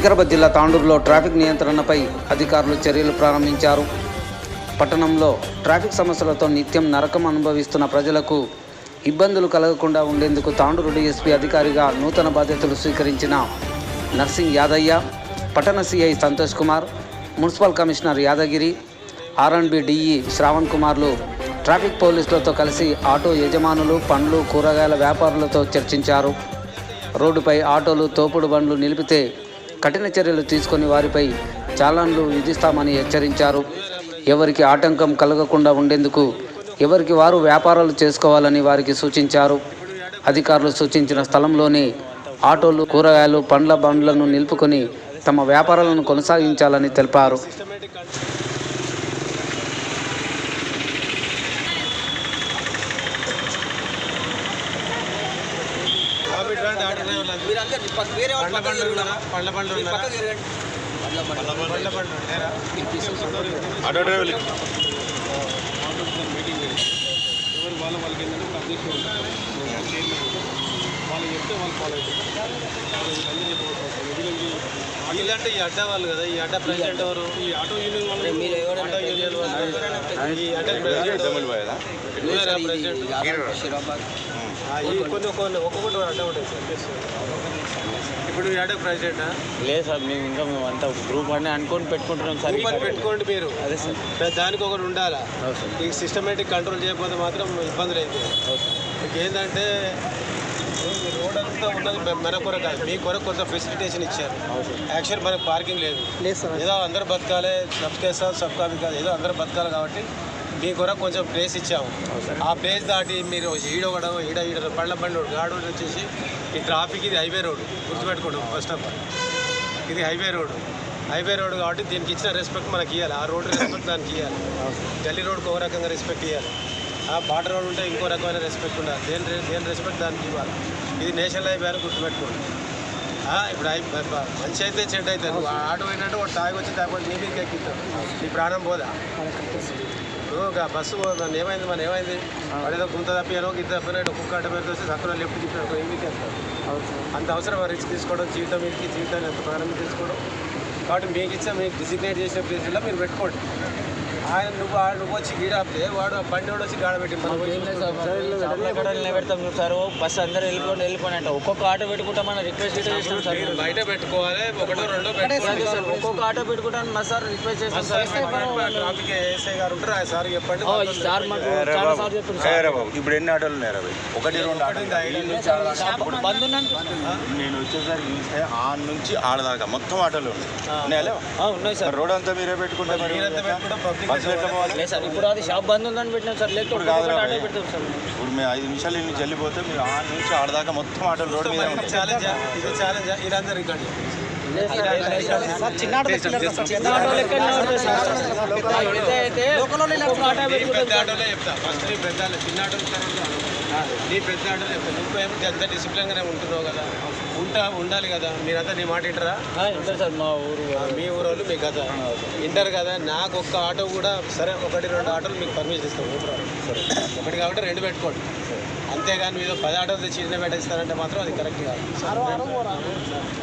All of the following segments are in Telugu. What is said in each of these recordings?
వికారాబాద్ జిల్లా తాండూరులో ట్రాఫిక్ నియంత్రణపై అధికారులు చర్యలు ప్రారంభించారు. పట్టణంలో ట్రాఫిక్ సమస్యలతో నిత్యం నరకం అనుభవిస్తున్న ప్రజలకు ఇబ్బందులు కలగకుండా ఉండేందుకు తాండూరు డీఎస్పీ అధికారిగా నూతన బాధ్యతలు స్వీకరించిన నర్సింగ్ యాదయ్య పట్టణ CI Santosh Kumar municipal commissioner Yadagiri R and B DE Shravan కుమార్లు traffic పోలీసులతో కలిసి ఆటో యజమానులు పండ్లు కూరగాయల వ్యాపారులతో చర్చించారు. రోడ్డుపై ఆటోలు తోపుడు బండ్లు నిలిపితే కఠిన చర్యలు తీసుకొని వారిపై చాలాన్లు విధిస్తామని హెచ్చరించారు. ఎవరికి ఆటంకం కలగకుండా ఉండేందుకు ఎవరికి వారు వ్యాపారాలు చేసుకోవాలని వారికి సూచించారు. అధికారులు సూచించిన స్థలంలోనే ఆటోలు కూరగాయలు పండ్ల బండ్లను నిలుపుకొని తమ వ్యాపారాలను కొనసాగించాలని తెలిపారు. పండ్లు? పండ్ల లేరా? ఆటో డ్రైవర్లు. ఎవరు వాళ్ళ వాళ్ళకి ఏంటంటే ఇప్పుడు అధ్యక్షుడు ఉంటారు. వాళ్ళు చెప్తే వాళ్ళు ఫాలో అవుతారు. అన్నీ చెప్పవచ్చు వీళ్ళంటే ఈ అడ్డా వాళ్ళు కదా? ఈ అడ్డా ప్రెసిడెంట్ ఎవరు? ఈ ఆటో యూనియన్ వాళ్ళు ఆటో యూనియన్ వాళ్ళు ఈ అడ్డా ప్రెసిడెంట్ ప్రెసిడెంట్ కొన్ని కొన్ని ఒక్కొక్కటి అడ్డా ఉంటాయి సార్. ఇప్పుడు అడ్డా ప్రెసిడెంటా లేదు సార్ మేము ఇంకా మేము అంతా గ్రూప్ అని అనుకొని పెట్టుకుంటున్నాం సార్. కూపన్ పెట్టుకోండి మీరు. అదే సార్. పెద్ద దానికి ఒకటి ఉండాలా? ఈ సిస్టమేటిక్ కంట్రోల్ చేయకపోతే మాత్రం ఇబ్బందులు అయితే మీకు ఏంటంటే రోడ్ అంతా ఉన్నది మన కొరకు కాదు మీ కొరకు కొంత ఫెసిలిటేషన్ ఇచ్చారు. యాక్చువల్ మనకు పార్కింగ్ లేదు. ఏదో అందరూ బతకాలి సబ్కే సార్ సబ్కా కాదు. ఏదో అందరూ బతకాలి కాబట్టి మీ కొరకు కొంచెం ప్లేస్ ఇచ్చాము. ఆ ప్లేస్ దాటి మీరు ఈడొకడం ఈడ ఈడ పళ్ళ బండి గాడు వచ్చేసి ఈ ట్రాఫిక్ ఇది హైవే రోడ్ గుర్తుపెట్టుకోండి ఫస్ట్ ఆఫ్ ఆల్ ఇది హైవే రోడ్ హైవే రోడ్ కాబట్టి దీనికి ఇచ్చిన రెస్పెక్ట్ మనకి ఇవ్వాలి ఆ రోడ్ రెస్పెక్ట్ దానికి ఇవ్వాలి గల్లీ రోడ్కి ఒక రకంగా రెస్పెక్ట్ ఇవ్వాలి ఆ బార్డర్ రోడ్ ఉంటే ఇంకో రకమైన రెస్పెక్ట్ ఉండాలి. దేని దేని రెస్పెక్ట్ దానికి ఇవ్వాలి. ఇది నేషనల్ హైవే అని గుర్తుపెట్టుకోండి. ఇప్పుడు మంచి అయితే చెడ్డ అయితే. ఆటో పోయినట్టు వాడు తాగి వచ్చి తాగి నీ మీదకి ఎక్కిస్తాడు నీ ప్రాణం పోదా? బస్సు పో- మన ఏమైంది మన ఏమైంది? వాడు ఏదో గుంత తప్పినో గిత్త తప్పినట్టు కుక్క అడ్డ మీద వస్తే సక్కన లెఫ్ట్ తిప్పాడు ఏం మీకు అంత? అవసరం రిస్క్ తీసుకోవడం జీవితం మీదకి జీవితాన్ని ఎంత ప్రాణం తీసుకోవడం? కాబట్టి మీకు ఇచ్చా మీకు డిసిగ్నేట్ చేసిన ప్లేస్లో మీరు పెట్టుకోండి. ఆయన నువ్వు నువ్వు వచ్చి గీడాపితే వాడు ఆ బండి వాడు వచ్చి గాడబెట్టి మనం పోయి షాప్లో కూడా నిలబెడతాం సార్ ఓ బస్ అందరూ వెళ్ళిపోండి వెళ్ళిపోండి అంట. ఒక్కొక్క ఆటో పెట్టుకుంటా మనం రిక్వెస్ట్ చేస్తాం సార్. బయట పెట్టుకోవాలి ఒకటో రెండో పెట్టుకోవాలి సార్ ఒక్కొక్క ఆటో పెట్టుకుంటాను మా సార్ రిక్వెస్ట్ చేస్తాం సార్. ట్రాఫిక్ గారు ఉంటారు ఆ చెప్పండి. మాకు ఇప్పుడు ఎన్ని ఆటోలు ఉన్నాయి? ఒకటి రెండు ఆటోలు బంద్ నేను వచ్చేసరికి చూస్తే ఆ నుంచి ఆడదాకా మొత్తం ఆటోలు ఉన్నాయి. ఉన్నాయా లేవా? ఆ, ఉన్నాయి సార్. మరి రోడ్ అంతా మీరే పెట్టుకుంటే లేదు సార్ ఇప్పుడు అది షాప్ బంద్ ఉందని పెట్టినాం సార్ లేకపోతే ఆటో. పెడతాం సార్. ఇప్పుడు మేము ఐదు నిమిషాలు ఇన్ని చెల్లిపోతే మీరు ఆ నుంచి ఆడదాకా మొత్తం ఆటోలు రోడ్ మీద ఛాలెంజ్ ఇది ఛాలెంజ్ ఇదంతా రికార్డ్ చిన్న ఆటో లెక్కనే ఉంటుంది సార్. పెద్ద అయితే ఒక్కొక్క ఆటో నీ పెట్టుకుంటాం పెద్ద సార్. ఆటోలే చెప్తా. ఫస్ట్ నీ పెద్ద ఆటో చిన్న తర్వాత నీ పెద్ద ఆటోలు చెప్తా నువ్వేమో ఎంత డిసిప్లిన్గానే ఉంటున్నావు కదా? ఉంటా ఉండాలి కదా. మీరంతా నీ మాట వింటరా? ఆ, ఉంటారు సార్ మా ఊరు మీ ఊరోళ్ళు మీ కథ వింటారు కదా నాకు ఒక్క ఆటో కూడా సరే ఒకటి రెండు ఆటోలు మీకు పర్మిషన్ ఇస్తాం ఊరు సరే. ఒకటి కాబట్టి రెండు పెట్టుకోండి. అంతేగాని మీరు పది ఆటోలు తెచ్చి చిన్న పెట్టిస్తారంటే మాత్రం అది కరెక్ట్ కాదు.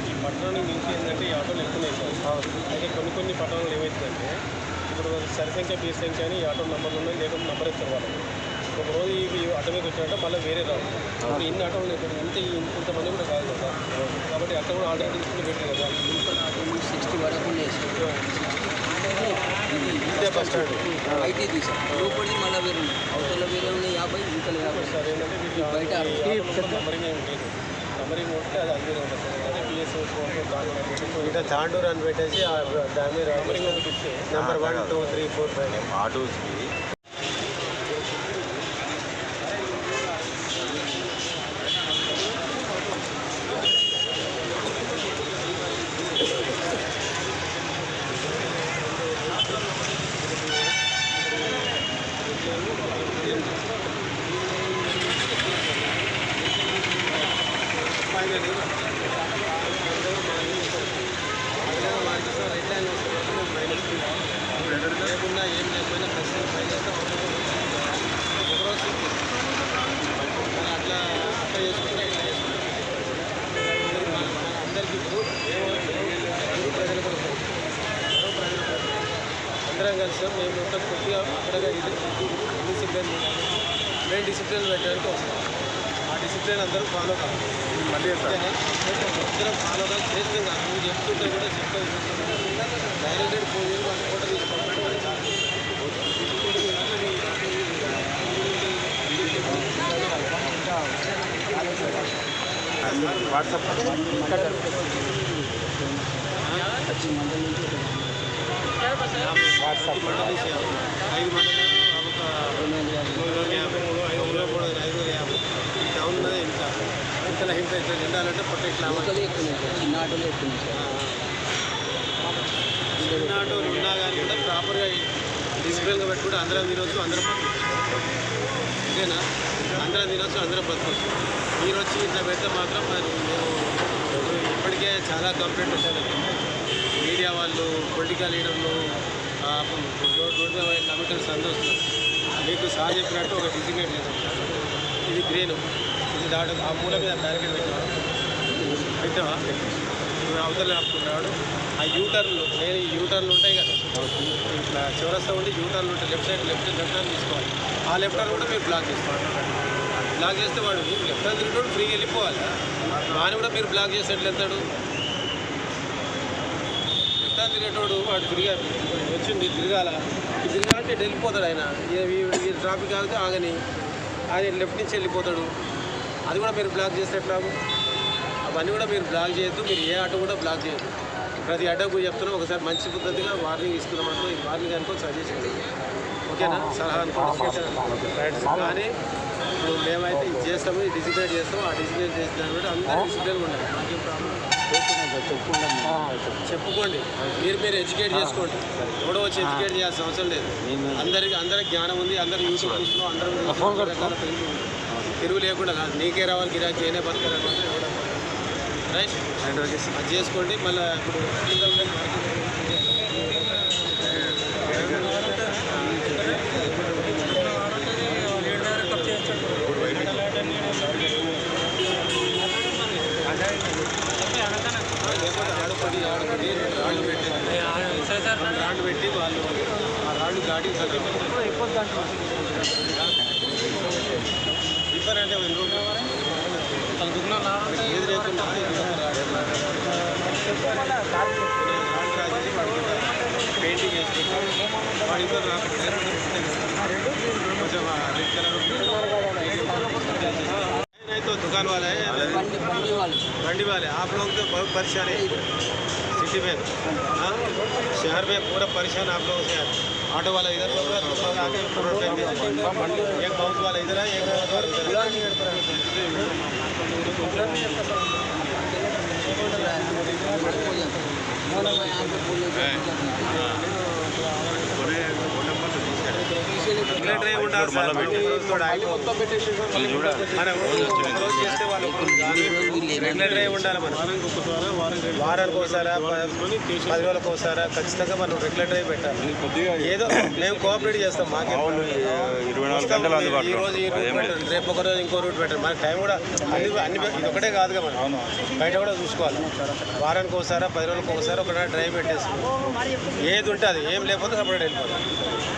ఈ పట్టణానికి మించి ఏంటంటే ఈ ఆటోలు ఎక్కువ సార్. అయితే కొన్ని కొన్ని పట్టణాలు ఏమవుతుందంటే ఇప్పుడు సరి సంఖ్య బీ సంఖ్య అని ఈ ఆటో నెంబర్లు ఉన్నాయి లేకపోతే నెంబర్ ఇస్తారు వాళ్ళు ఒక రోజు ఇవి ఆటో మీద వచ్చినట్టే మళ్ళీ వేరే రావు. ఇప్పుడు ఇన్ని ఆటోలు ఇక్కడ ఇంత ఇంతమంది కూడా కాదు కదా. కాబట్టి అక్కడ కూడా ఆల్రెడీ తీసుకుని పెట్టారు కదా. సిక్స్టీ వరకు ఇదే బస్ స్టాండ్ అయితే తీసాం. లోపలిది మళ్ళీ వేరే ఉన్నాయి అవతల వేరే ఉన్నాయి యాభై ఇంతలో యాభై. సార్ ఏంటంటే బయట నంబరింగ్ ఏమి లేదు. నంబరింగ్ ఉంటే అది అందులో ఉంటుంది. అదే పిఎస్ ఇట్లా తాండూరు అని పెట్టేసి దాని మీద నంబరింగ్ ఒకటి ఇస్తే number one two three four five ఆటోస్కి లేకున్నా ఏం లేకపోయినా ప్రస్తుతం ఫైవ్ చేస్తాం ఒకరోజు కానీ అట్లా అట్లా చేసుకుంటే ఇట్లా చేసుకుంటే అందరికీ ఇప్పుడు ఏమో- అందరం కలిసినాం మేము ఇంకా కొద్దిగా అక్కడ డిసిప్లిన్ మెయిన్ డిసిప్లిన్ పెట్టడానికి వస్తాం ఆ డిసిప్లిన్ అందరూ ఫాలో కావాలి మళ్ళీ అందరం ఫాలో కావాలి చేస్తే కాదు నువ్వు చెప్తుంటే కూడా చెప్తే డైరెక్టెడ్ ఫోన్ చేసి వాళ్ళ ఫోటో తీసుకోవాలి మరి చాలు. వాట్సాప్ ఐదు మంది ఒక రెండు వందల యాభై మూడు ఐదు వందల మూడు వందల ఐదు వందల యాభై ఈ ఉన్నది ఇంత ఇంత హింస ఇట్లా నిండాలంటే చిన్న ఆటోలు ఉన్నా కానీ కూడా ప్రాపర్గా డిసిప్లిన్గా పెట్టుకుంటే అందరం తినొచ్చు అందరం ఓకేనా అందరం తినొచ్చు అందరం బతకొచ్చు. మీరు వచ్చి ఇట్లా పెడితే మాత్రం మరి మేము ఇప్పటికే చాలా కంప్లైంట్ వచ్చాను మీడియా వాళ్ళు పొలిటికల్ లీడర్లు రోడ్డు రోడ్ రోడ్ కమిటర్స్ అందరూ వస్తున్నారు మీకు సార్ చెప్పినట్టు ఒక డిసిగ్నేట్ చేస్తాం ఇది గ్రీన్. ఇది దాడు ఆ మూల మీద బ్యారికేడ్ పెట్టావా పెట్టావా నువ్వు అవతల ఆపుకున్నాడు ఆ యూటర్న్లు నేను ఈ యూటర్న్లు ఉంటాయి కదా. ఇట్లా చివరస్తా ఉండి యూటర్న్లు ఉంటాయి. Left side left left hand తీసుకోవాలి. ఆ లెఫ్ట్ హ్యాండ్ కూడా మీరు బ్లాక్ చేసుకోవాలి. బ్లాక్ చేస్తే వాడు లెఫ్ట్ హ్యాండ్ తిరుగుతాడు ఫ్రీగా వెళ్ళిపోవాలి. వాని కూడా మీరు బ్లాక్ చేసేట్లు వెళ్తాడు. తిరిగేటోడు వాడు ఫ్రీగా వచ్చింది తిరగాల. తిరగాలంటే వెళ్ళిపోతాడు ఆయన. ఈ- ఈ ట్రాఫిక్ ఆగితే ఆగని. ఆయన లెఫ్ట్ నుంచి వెళ్ళిపోతాడు. అది కూడా మీరు బ్లాక్ చేస్తే ఎట్లా? అవన్నీ కూడా మీరు బ్లాక్ చేయొద్దు. మీరు ఏ ఆటో కూడా బ్లాక్ చేయొద్దు. ప్రతి అడ్డకు చెప్తున్నాం. ఒకసారి మంచి పద్ధతిగా వార్నింగ్ ఇస్తున్నాం అనుకో ఈ వార్నింగ్ అనుకో సజెషన్ ఓకేనా? సలహా అనుకో. కానీ ఇప్పుడు మేమైతే ఇది చేస్తాము డిసిప్లిన్ చేస్తాము. ఆ డిసిప్లిన్ చేసిన బట్టి అందరూ డిసిప్లిన్ ఉండాలి. మాకేం ప్రాబ్లం చెప్పుకోండి. మీరు మీరు ఎడ్యుకేట్ చేసుకోండి. ఎవడో వచ్చి ఎడ్యుకేట్ చేయాల్సిన అవసరం లేదు. అందరికి అందరికి జ్ఞానం ఉంది అందరు యూట్యూబ్ చూస్తున్నాం అందరూ ఉంది. తిరుగు లేకుండా కాదు. నీకే రావాలి గిరాకీ నేనే బతకాలి రైట్ అది చేసుకోండి. మళ్ళీ ఇప్పుడు ఆ రాళ్ళు దాటి ఇబ్బంది అంటే ఎన్ని రోజులు ఏది లేకుండా రాళ్ళు రాసేసి వాడికి పెయింటింగ్ వేసి వాడి ఇబ్బంది రాకుండా కొంచెం రెడ్ కలర్ नहीं तो दुकान वाला है బండి బండి వాళ్ళు मंडी वाले आप लोग तो बहुत परेशान है सिटी में हाँ शहर में पूरा परेशान आप लोगों से ऑटो वाला इधर बोल रहा है भी- एक बाउस वाला इधर है एक వారానికి ఒకసారా పది రోజులకు ఒకసారా ఖచ్చితంగా మనం రెగ్యులేటర్ పెట్టాలి ఏదో మేము కోఆపరేట్ చేస్తాం మాకు ఇరవై నాలుగు గంటలు ఈ రోజు ఈ రూట్ పెట్టండి రేపు ఒక రోజు ఇంకో రూట్ పెట్టండి మన టైం కూడా అన్ని అన్ని ఇది ఒకటే కాదుగా మనం బయట కూడా చూసుకోవాలి వారానికి ఒకసారా పది రోజులకు ఒకసారి ఒక డ్రైవ్ పెట్టేసి ఏది ఉంటే అది ఏం లేకపోతే సపరేట్ వెళ్ళిపోతాం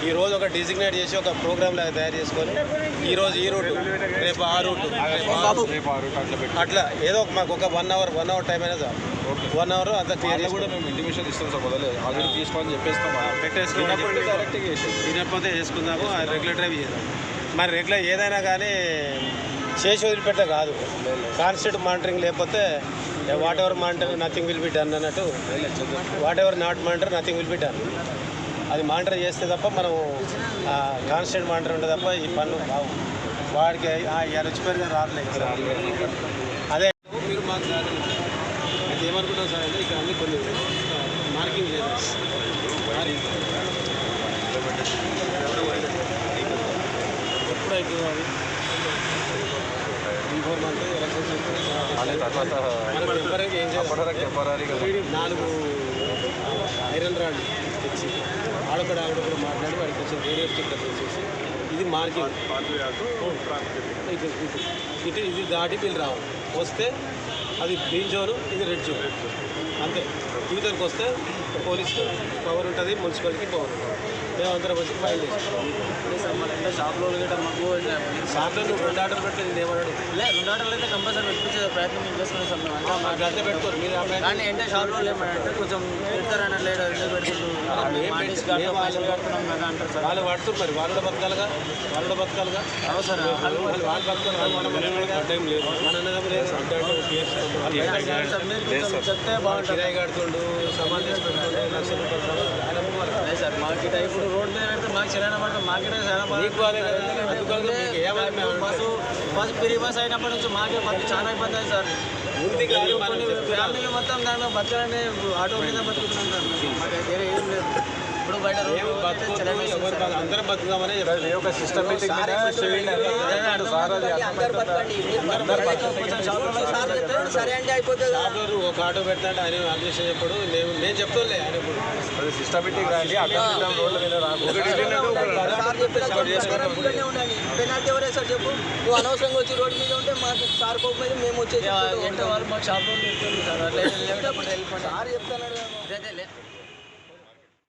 ఈ రోజు ఒక డిజిగ్నేట్ చేసి ఒక ప్రోగ్రామ్ లాగా తయారు చేసుకొని ఈ రోజు ఈ రూట్ రేపు ఆ రూట్ అట్లా ఏదో ఒక మాకు ఒక one hour one hour time అయినా వన్ అవర్ అంతా క్లియర్ కూడా మేము ఇంటిమేషన్ ఇస్తాం సార్ మొదలే. ఆల్రెడీ తీసుకోని చెప్పేస్తాం పెట్టేసుకుని డైరెక్ట్గా తినకపోతే వేసుకుందాము డ్రైవ్ చేద్దాం. మరి రెగ్యులర్ ఏదైనా కానీ చేసి వదిలిపెట్టే కాదు. కాన్స్టెంట్ మానిటరింగ్ లేకపోతే whatever monitor nothing will be done అన్నట్టు whatever not monitor nothing will be done అది మానిటర్ చేస్తే తప్ప మనం కాన్స్టెంట్ మానిటర్ ఉంటే తప్ప ఈ పనులు బాగు వాడికి ఇవాళ వచ్చిపోయారు కదా రావట్లేదు అదే మీరు మాకు సహకరించాలి అయితే ఏమనుకుంటాం సార్ అంటే ఇక్కడ అన్ని కొన్ని మార్కింగ్ లేదు ఎప్పుడు ఫోర్ మంత్ ఎలక్షన్స్ టెంపరీగా ఏం చేయాలి? నాలుగు ఐరన్ రాడ్. తెచ్చి ఆడొకడ ఆవిడొకడు మాట్లాడి వాడికి కొంచెం రేడియో స్టిక్కర్ తీసేసి ఇది మార్కింగ్ ఇటు ఇది దాటి వీళ్ళు రావాలి వస్తే అది గ్రీన్ జోన్ ఇది రెడ్ జోన్. అంతే. యూజర్కి వస్తే పోలీసు పవర్ ఉంటుంది మున్సిపాలిటీకి పవర్ ఉంటుంది. మేమందరం వచ్చి ఫైల్ షాప్లో మాకు సాయంత్రం నువ్వు రెండు ఆటలు పెట్టలేదు ఏమన్నాడు రెండు అయితే కంపల్సరీ పెట్టించే ప్రయత్నం మేము చేస్తున్నాం సార్ మేము. అంతా మాకు పెట్టుకోరు మీరు కానీ అంటే షాప్లో లేమంటే కొంచెం పెడతారని లేడు ఎందుకు పెట్టుకుంటున్నారు ఏం మానేసి పెట్టి- కడతాం, పైసలు కడుతున్నాం కదా అంటారు సార్. వాళ్ళు పడుతుంది మరి వాళ్ళు బతకాలిగా వాళ్ళు బతకాలిగా. అవును సార్ వాళ్ళు బతకాలి లేదు లేదు. చెప్తే బాగుంటుంది. కడుతుండు లక్ష రూపాయలు. అమ్ముకోవాలి. అదే సార్ మాకు ఇట ఇప్పుడు రోడ్ మీద పెడితే మాకు చిరాన పడుతుంది మాకు ఇట చాలా బస్సు బస్సు ఫ్రీ బస్ అయినప్పటి నుంచి మాకే బస్సు చాలా ఇబ్బంది అయింది సార్. ఫ్యామిలీ మొత్తం దాని మీద బతకాలని ఆటో మీద బతుకుతున్నాం సార్. మాకు వేరే ఏం లేదు. ఇప్పుడు బయట అందరం బతుకుదామనే. ఒక సిస్టమేటిక్ సార్ సార్ అంటే అయిపోతుంది ఒక ఆటో పెడతాంటే ఆయన అడ్మిషన్ చెప్పడు. నేను నేను చెప్తానులే ఆయన ఇప్పుడు సిస్టమేటిక్ రాండి సార్ పెనాల్టీ ఎవరే చెప్పు? నువ్వు అనవసరంగా వచ్చి రోడ్డు మీద ఉంటే మాకు సార్ కోపం మీద మేము వచ్చేసి వాళ్ళు షాప్లో ఉంటుంది సార్ అట్లా సార్ చెప్తాను